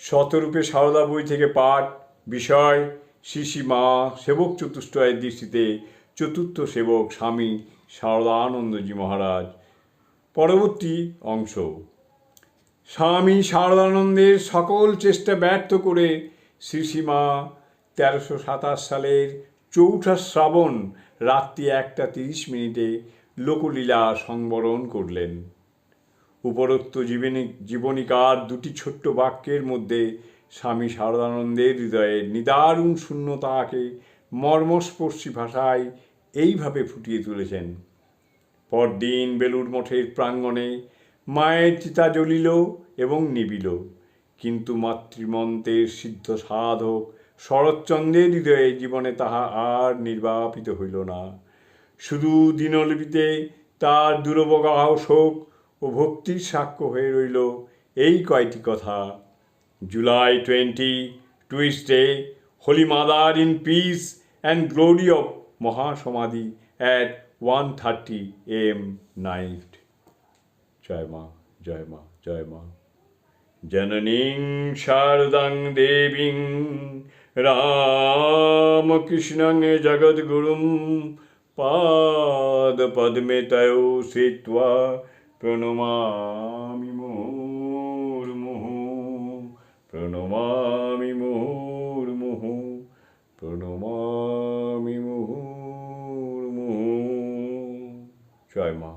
শতরূপে সারদা বই থেকে পাঠ, বিষয়, শিশি মা, সেবক চতুষ্টয়ের দৃষ্টিতে চতুর্থ সেবক স্বামী সারদা সারদানন্দজি মহারাজ। পরবর্তী অংশ। স্বামী সারদানন্দের সকল চেষ্টা ব্যর্থ করে শ্রীসীমা তেরোশো সাতাশ সালের চৌঠা শ্রাবণ রাত্রি একটা তিরিশ মিনিটে লোকলীলা সংবরণ করলেন। উপরোক্ত জীবনী জীবনীকার দুটি ছোট্ট বাক্যের মধ্যে স্বামী শারদানন্দের হৃদয়ে নিদারুণ শূন্যতাকে মর্মস্পর্শী ভাষায় এইভাবে ফুটিয়ে তুলেছেন। পরদিন বেলুর মঠের প্রাঙ্গণে মায়ের চিতা জ্বলিল এবং নিবিল। কিন্তু মাতৃমন্ত্রের সিদ্ধ সাধক শরৎচন্দ্রের হৃদয়ে জীবনে তাহা আর নির্বাপিত হইল না। শুধু দিনলিপিতে তার দুরবগাহ শোক ও ভক্তির সাক্ষ্য হয়ে রইল এই কয়টি কথা। July twenty Tuesday Holy Mother in peace and glory of mahasamadhi at one thirty AM night. জয় মা জয় মা জয় মা। জননীং শারদাং দেবীং রামকৃষ্ণং জগদ্গুরুম পাদপদ্মে তয় শ্রিত্বা প্রণমামি মুহুর্মুহু প্রণমামি মুহুর্মুহু প্রণমামি মুহুর্মুহু জয় মা